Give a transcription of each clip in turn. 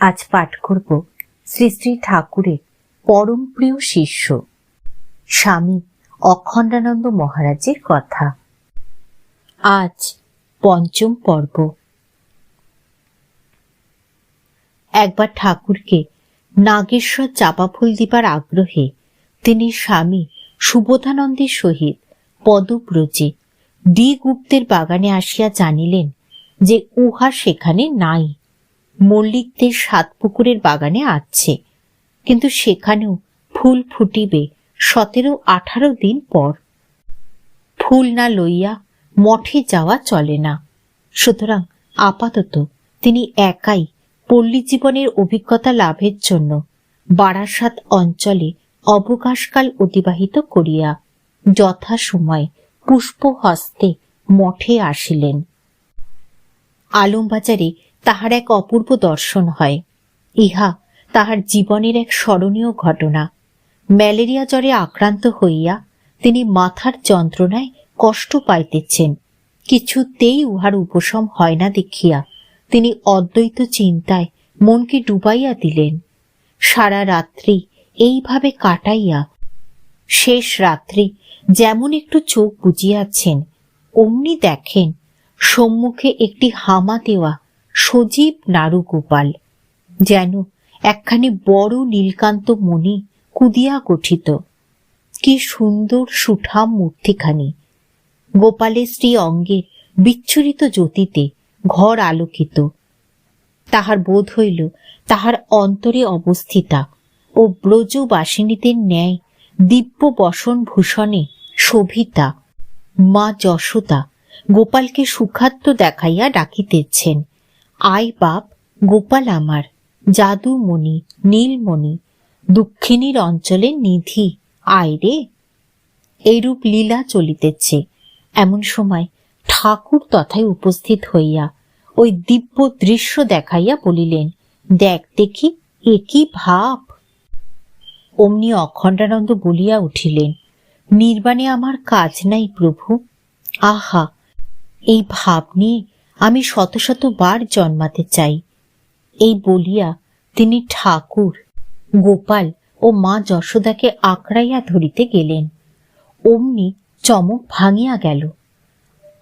আজ পাঠ করব শ্রী শ্রী ঠাকুরের পরম প্রিয় শিষ্য, স্বামী অখণ্ডানন্দ মহারাজের কথা। আজ পঞ্চম পর্ব। একবার ঠাকুরকে নাগেশ্বর চাপা ফুল দিবার আগ্রহে তিনি স্বামী সুবোধানন্দের সহিত পদব্রজে ডি গুপ্তের বাগানে আসিয়া জানিলেন যে উহা সেখানে নাই। মল্লিকদের সাত পুকুরের বাগানে আছে কিন্তু সেখানেও ফুল ফুটিবে সতেরো আঠারো দিন পর। ফুল না লইয়া মঠে যাওয়া চলে না। সুতরাং আপাতত তিনি একাই পল্লী জীবনের অভিজ্ঞতা লাভের জন্য বারাসাত অঞ্চলে অবকাশকাল অতিবাহিত করিয়া যথাসময়ে পুষ্প হস্তে মঠে আসিলেন। আলমবাজারে তাহার এক অপূর্ব দর্শন হয়। ইহা তাহার জীবনের এক স্মরণীয় ঘটনা। ম্যালেরিয়া জ্বরে আক্রান্ত হইয়া তিনি মাথার যন্ত্রণায় কষ্ট পাইতেছেন। কিছুতেই উহার উপশম হয় না দেখিয়া তিনি অদ্বৈত চিন্তায় মনকে ডুবাইয়া দিলেন। সারা রাত্রি এইভাবে কাটাইয়া, শেষ রাত্রি যেমন একটু চোখ বুজিয়াছেন, অমনি দেখেন সম্মুখে একটি হামা দেওয়া সজীব নারুগোপাল, যেন একখানি বড় নীলকান্ত মণি কুদিয়া গঠিত। কি সুন্দর সুঠাম মূর্তিখানি। গোপালের স্ত্রী অঙ্গে বিচ্ছুরিত জ্যোতিতে ঘর আলোকিত। তাহার বোধ হইল তাহার অন্তরে অবস্থিতা ও ব্রজবাসিনীদের ন্যায় দিব্য বসন ভূষণে শোভিতা। মা যশোদা গোপালকে সুখাদ্য দেখাইয়া ডাকিতেছেন। আয় বাপ, গোপাল আমার, জাদুমণি, নীলমণি, দুঃখিনীর অঞ্চলে নিধি, আয় রে। এইরূপ লীলা চলিতেছে। এমন সময় ঠাকুর তথায় উপস্থিত হইয়া ওই দিব্য দৃশ্য দেখাইয়া বলিলেন, দেখ দেখি, এ কি ভাব? অমনি অখণ্ডানন্দ বলিয়া উঠিলেন, নির্বাণে আমার কাজ নাই প্রভু। আহা, এই ভাব নিয়ে আমি শত শত বার জন্মাতে চাই। এই বলিয়া তিনি ঠাকুর, গোপাল ও মা যশোদাকে আঁকড়াইয়া ধরিতে গেলেন। অমনি চমক ভাঙিয়া গেল।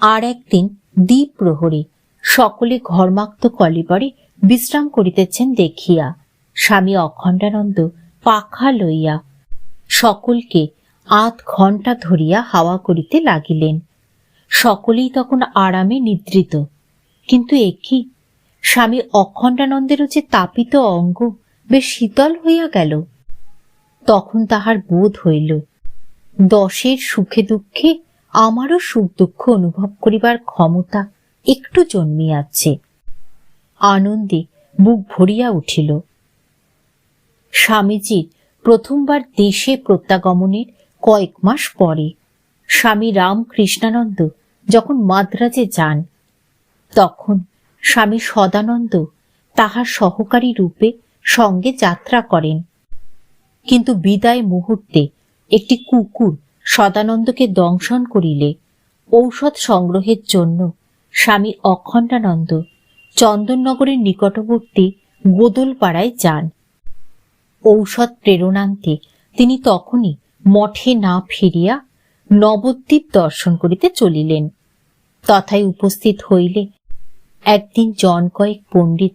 আর একদিন দ্বীপ প্রহরে সকলে ঘরমাক্ত কলিবরে বিশ্রাম করিতেছেন দেখিয়া। স্বামী অখণ্ডানন্দ পাখা লইয়া সকলকে আধ ঘণ্টা ধরিয়া হাওয়া করিতে লাগিলেন। সকলেই তখন আরামে নিদ্রিত। কিন্তু একই স্বামী অখণ্ডানন্দেরও যে তাপিত অঙ্গ বেশ শীতল হইয়া গেল। তখন তাহার বোধ হইল, দশের সুখে দুঃখে আমারও সুখ দুঃখ অনুভব করিবার ক্ষমতা একটু জন্মিয়াছে। আনন্দে বুক ভরিয়া উঠিল। স্বামীজির প্রথমবার দেশে প্রত্যাগমনের কয়েক মাস পরে স্বামী রামকৃষ্ণানন্দ যখন মাদ্রাজে যান তখন স্বামী সদানন্দ তাহার সহকারী রূপে সঙ্গে যাত্রা করেন। কিন্তু বিদায় মুহূর্তে একটি কুকুর সদানন্দকে দংশন করিলে ঔষধ সংগ্রহের জন্য স্বামী অখণ্ডানন্দ চন্দননগরের নিকটবর্তী গোদলপাড়ায় যান। ঔষধ প্রেরণান্তে তিনি তখনই মঠে না ফিরিয়া নবদ্বীপ দর্শন করিতে চলিলেন। তথায় উপস্থিত হইলে একদিন জন কয়েক পণ্ডিত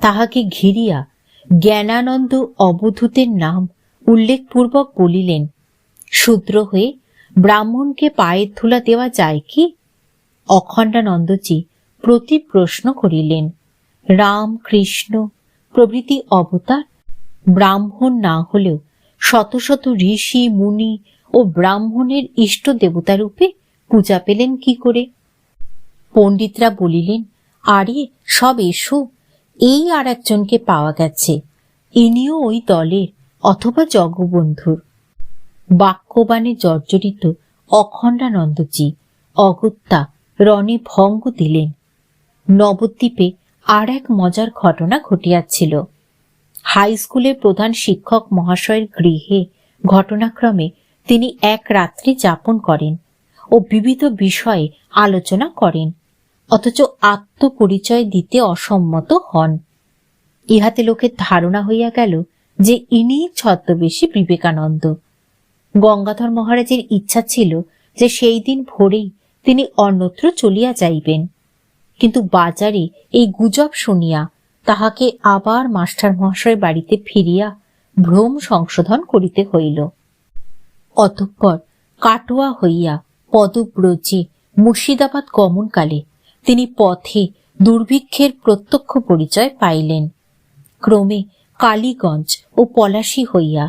তাহাকে ঘিরিয়া জ্ঞানানন্দ অবধূতের নাম উল্লেখপূর্বক বলিলেন, শূদ্র হয়ে ব্রাহ্মণকে পায়ের ধুলা দেওয়া যায় কি? অখণ্ডানন্দজি প্রতি প্রশ্ন করিলেন, রাম, কৃষ্ণ প্রভৃতি অবতার? ব্রাহ্মণ না হলেও শত শত ঋষি, মুনি ও ব্রাহ্মণের ইষ্ট দেবতারূপে পূজা পেলেন কি করে? পণ্ডিতরা বলিলেন আরে, সব এসো। এই আর একজনকে পাওয়া গেছে। ইনিও ওই দলের, অথবা জগবন্ধুর। বাক্যবাণে জর্জরিত অখণ্ডানন্দজি, অগত্যা রণে ভঙ্গ দিলেন। নবদ্বীপে আর এক মজার ঘটনা ঘটিয়াছিল। হাই স্কুলের প্রধান শিক্ষক মহাশয়ের গৃহে ঘটনাক্রমে তিনি এক রাত্রি যাপন করেন ও বিবিধ বিষয়ে আলোচনা করেন। অথচ আত্মপরিচয় দিতে অসম্মত হন। ইহাতে লোকের ধারণা হইয়া গেল যে ইনি ছদ্মবেশী বিবেকানন্দ। গঙ্গাধর মহারাজের ইচ্ছা ছিল যে সেই দিন ভোরেই তিনি অন্যত্র চলিয়া যাইবেন। কিন্তু বাজারে এই গুজব শুনিয়া তাহাকে আবার মাস্টার মহাশয় বাড়িতে ফিরিয়া ভ্রম সংশোধন করিতে হইল। অতঃপর কাটোয়া হইয়া পদব্রজে মুর্শিদাবাদ গমনকালে তিনি পথে দুর্ভিক্ষের প্রত্যক্ষ পরিচয় পাইলেন। ক্রমে কালীগঞ্জ ও পলাশী হইয়া,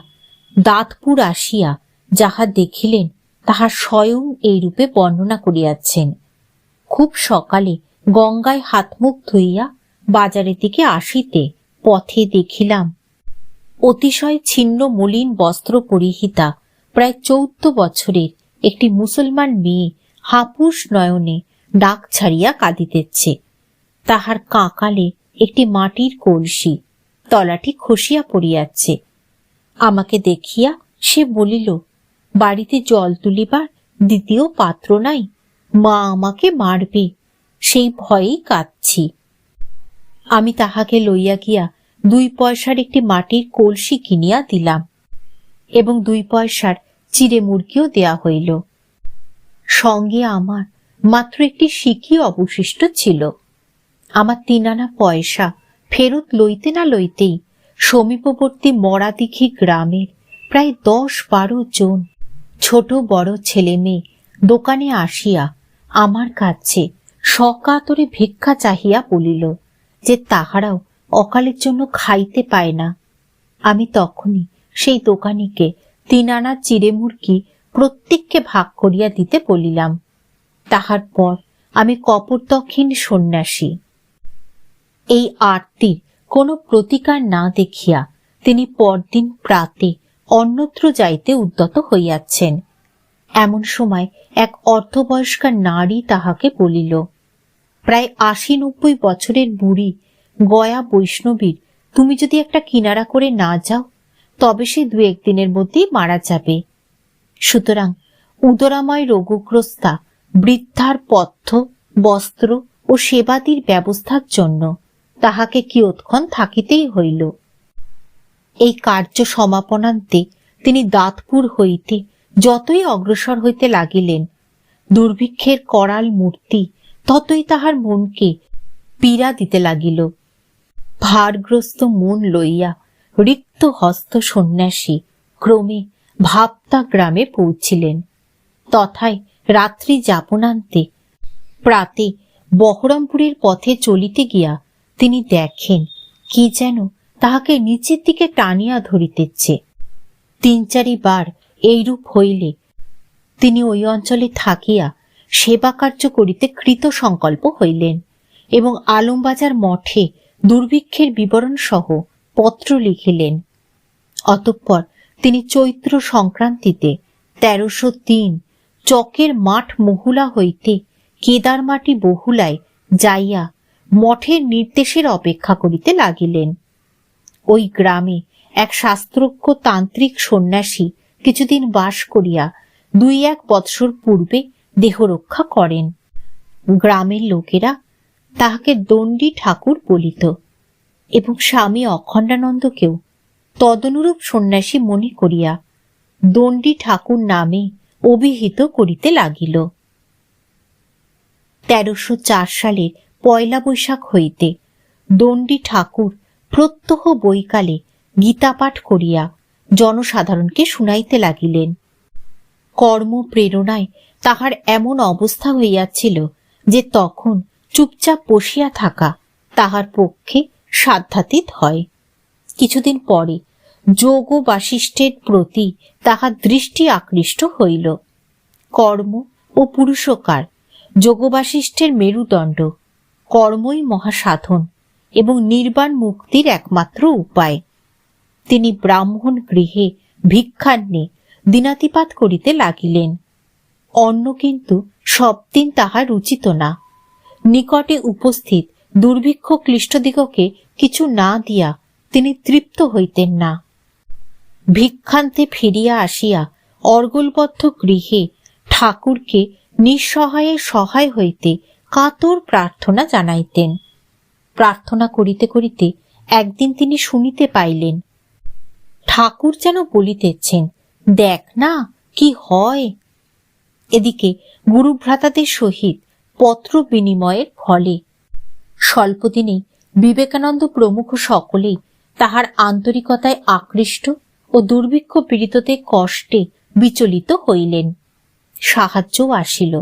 দাঁতপুর আসিয়া যাহা দেখিলেন, তাহা স্বয়ং এইরূপে বর্ণনা করিয়াছেন। খুব সকালে গঙ্গায় হাতমুখ ধুইয়া বাজারের দিকে আসিতে পথে দেখিলাম, অতিশয় ছিন্ন মলিন বস্ত্র পরিহিতা প্রায় চৌদ্দ বছরের একটি মুসলমান মেয়ে হাপুস নয়নে ডাক ছাড়িয়া কাঁদিতেছে। তাহার কাঁকালে একটি মাটির কলসি, তলাটি খসিয়া পড়িয়াছে। আমাকে দেখিয়া সে বলিল, বাড়িতে জল তুলিবার দ্বিতীয় পাত্র নাই, মা আমাকে মারবে, সেই ভয়েই কাঁদছি। আমি তাহাকে লইয়া গিয়া দুই পয়সার একটি মাটির কলসি কিনিয়া দিলাম এবং দুই পয়সার চিড়ে মুরগিও দেয়া হইল। সঙ্গে আমার মাত্র একটি সিকি অবশিষ্ট ছিল। আমার তিনানা পয়সা ফেরত লইতে না লইতেই সমীপবর্তী মরাদিঘি গ্রামের প্রায় দশ বারো জন ছোট বড় ছেলে মেয়ে দোকানে আসিয়া আমার কাছে সকাতরে ভিক্ষা চাহিয়া বলিল যে তাহারাও অকালের জন্য খাইতে পায় না। আমি তখনই সেই দোকানিকে তিন আনা চিড়ে মুরগি প্রত্যেককে ভাগ করিয়া দিতে বলিলাম তাহার পর আমি কপরদক্ষিণ সন্ন্যাসী। এই আরতির কোনো প্রতিকার না দেখিয়া তিনি পরদিন প্রাতে অন্যত্র যাইতে উদ্যত হইয়াছেন। এমন সময় এক অর্ধবয়স্কা নারী তাহাকে বলিল, প্রায় আশি নব্বই বছরের বুড়ি, গয়া বৈষ্ণবীর, তুমি যদি একটা কিনারা করে না যাও, তবে সে দু একদিনের মধ্যেই মারা যাবে। সুতরাং উদরাময় রোগগ্রস্তা বৃদ্ধার পথ্য, বস্ত্র ও সেবাদির ব্যবস্থার জন্য তাহাকে কিয়ৎক্ষণ থাকিতেই হইল। এই কার্য সমাপনান্তে তিনি দাঁতপুর হইতে যতই অগ্রসর হইতে লাগিলেন, দুর্ভিক্ষের করাল মূর্তি ততই তাহার মনকে পীড়া দিতে লাগিল। ভারগ্রস্ত মন লইয়া রিক্ত হস্ত সন্ন্যাসী ক্রমে ভাবতা গ্রামে পৌঁছিলেন। তথায় রাত্রি যাপনান্তে প্রাতে বহরমপুরের পথে চলিতে গিয়া তিনি দেখেন, কি যেন তাহাকে নিচের দিকে টানিয়া ধরিতেছে। তিন চারিবার এইরূপ হইলে তিনি ওই অঞ্চলে থাকিয়া সেবা কার্য করিতে কৃত সংকল্প হইলেন এবং আলমবাজার মঠে দুর্ভিক্ষের বিবরণ সহ পত্র লিখিলেন। অতঃপর তিনি চৈত্র সংক্রান্তিতে তেরোশো তিন চকের মাঠ মহুলা হইতে কেদারমাটি বহুলায় যাইয়া মঠের নির্দেশের অপেক্ষা করিতে লাগিলেন। ওই গ্রামে এক শাস্ত্রজ্ঞ তান্ত্রিক সন্ন্যাসী কিছুদিন বাস করিয়া দুই এক বৎসর পূর্বে দেহ রক্ষা করেন। গ্রামের লোকেরা তাহাকে দণ্ডী ঠাকুর বলিত এবং স্বামী অখণ্ডানন্দকেও তদনুরূপ সন্ন্যাসী মনে করিয়া দণ্ডী ঠাকুর নামে অভিহিত করিতে লাগিল। তেরোশো চার সালের পয়লা বৈশাখ হইতে দণ্ডী ঠাকুর প্রত্যহ বৈকালে গীতাপাঠ করিয়া জনসাধারণকে শুনাইতে লাগিলেন। কর্ম প্রেরণায় তাহার এমন অবস্থা হইয়াছিল যে তখন চুপচাপ বসিয়া থাকা তাহার পক্ষে সাধ্যাতীত হয়। কিছুদিন পরে যোগ বাশিষ্ঠের প্রতি তাহার দৃষ্টি আকৃষ্ট হইল। কর্ম ও পুরুষকার যোগবাশিষ্ঠের মেরুদণ্ড, কর্মই মহাসাধন এবং নির্বাণ মুক্তির একমাত্র উপায়। তিনি ব্রাহ্মণ গৃহে ভিক্ষান্নে দিনাতিপাত করিতে লাগিলেন। অন্ন কিন্তু সব দিন তাহার উচিত না। নিকটে উপস্থিত দুর্ভিক্ষ ক্লিষ্টদিগকে কিছু না দিয়া তিনি তৃপ্ত হইতেন না। ভিক্ষান্তে ফিরিয়া আসিয়া অর্গলবদ্ধ গৃহে ঠাকুরকে নিঃসহায়ে সহায় হইতে কাতর প্রার্থনা জানাইতেন। প্রার্থনা করিতে করিতে একদিন তিনি শুনিতে পাইলেন, ঠাকুর যেন বলিতেছেন, দেখ না, কি হয়? এদিকে গুরুভ্রাতাদের সহিত পত্র বিনিময়ের ফলে স্বল্পদিনেই বিবেকানন্দ প্রমুখ সকলেই তাহার আন্তরিকতায় আকৃষ্ট ও দুর্ভিক্ষ পীড়িতদের কষ্টে বিচলিত হইলেন। সাহায্যও আসিল।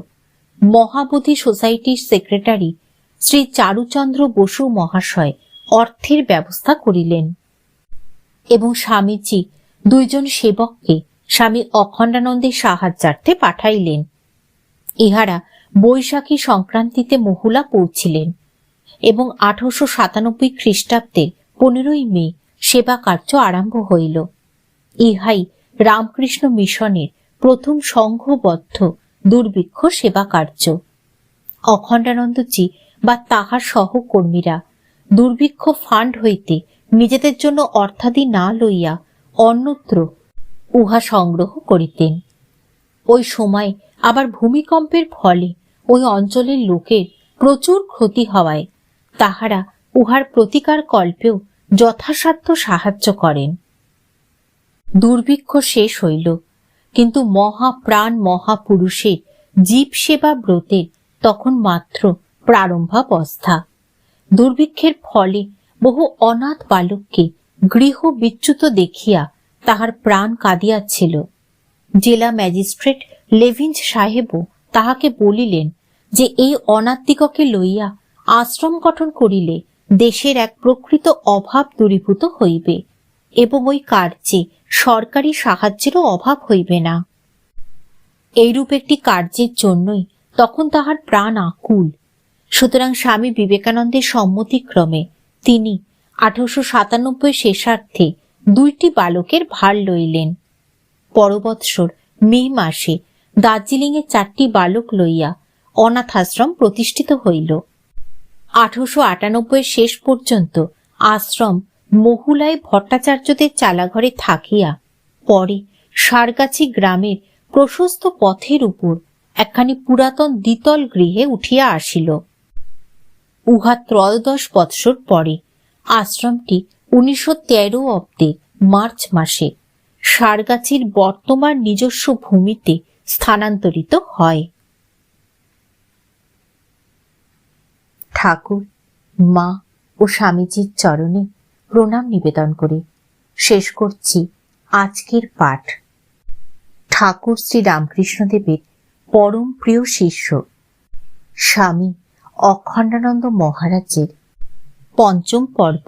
মহাবোধি সোসাইটির সেক্রেটারি শ্রী চারুচন্দ্র বসু মহাশয় অর্থের ব্যবস্থা করিলেন এবং স্বামীজি দুইজন সেবককে স্বামী অখণ্ডানন্দের সাহায্যার্থে পাঠাইলেন। ইহারা বৈশাখী সংক্রান্তিতে মহুলা পৌঁছিলেন এবং আঠারোশো সাতানব্বই খ্রিস্টাব্দে পনেরোই মে সেবা কার্য আরম্ভ হইল। ইহাই রামকৃষ্ণ মিশনের প্রথম সংঘবদ্ধ দুর্ভিক্ষ সেবা কার্য অখণ্ডানন্দজি বা তাহার সহকর্মীরা দুর্ভিক্ষ ফান্ড হইতে নিজেদের জন্য অর্থাদি না লইয়া অন্যত্র উহা সংগ্রহ করিতেন। ওই সময় আবার ভূমিকম্পের ফলে ওই অঞ্চলের লোকের প্রচুর ক্ষতি হওয়ায় তাহারা উহার প্রতিকার কল্পেও যথাসাধ্য সাহায্য করেন। দুর্ভিক্ষ শেষ হইল। কিন্তু মহাপ্রাণ মহাপুরুষের জীব সেবা ব্রতের তখন মাত্র প্রারম্ভাবস্থা। দুর্ভিক্ষের ফলে বহু অনাথ বালককে গৃহ বিচ্যুত দেখিয়া তাহার প্রাণ কাঁদিয়াছিল। জেলা ম্যাজিস্ট্রেট লেভিঞ্জ সাহেবও তাহাকে বলিলেন যে এই অনাথদিগকে লইয়া আশ্রম গঠন করিলে দেশের এক প্রকৃত অভাব দূরীভূত হইবে। এবং ওই কার্যে সরকারি সাহায্যেরও অভাব হইবে না। এইরূপ একটি কার্যের জন্যই তখন তাহার প্রাণ আকুল। সুতরাং স্বামী বিবেকানন্দের সম্মতিক্রমে তিনি আঠারোশো সাতানব্বই শেষার্থে দুইটি বালকের ভার লইলেন। পরবৎসর মে মাসে দার্জিলিংয়ে চারটি বালক লইয়া অনাথাশ্রম প্রতিষ্ঠিত হইল। আঠারোশো আটানব্বই শেষ পর্যন্ত আশ্রম মহুলায় ভট্টাচার্যদের চালাঘরে থাকিয়া পরে সারগাছি গ্রামের প্রশস্ত পথের উপর একখানি পুরাতন দ্বিতল গৃহে উঠিয়া আসিল। উহা ত্রয়োদশ বৎসর পরে, আশ্রমটি উনিশশো তেরো অব্দে মার্চ মাসে সারগাছির বর্তমান নিজস্ব ভূমিতে স্থানান্তরিত হয়। ঠাকুর, মা ও স্বামীজির চরণে প্রণাম নিবেদন করে। শেষ করছি আজকের পাঠ। ঠাকুর শ্রী রামকৃষ্ণদেবের পরম প্রিয় শিষ্য, স্বামী অখণ্ডানন্দ মহারাজের পঞ্চম পর্ব।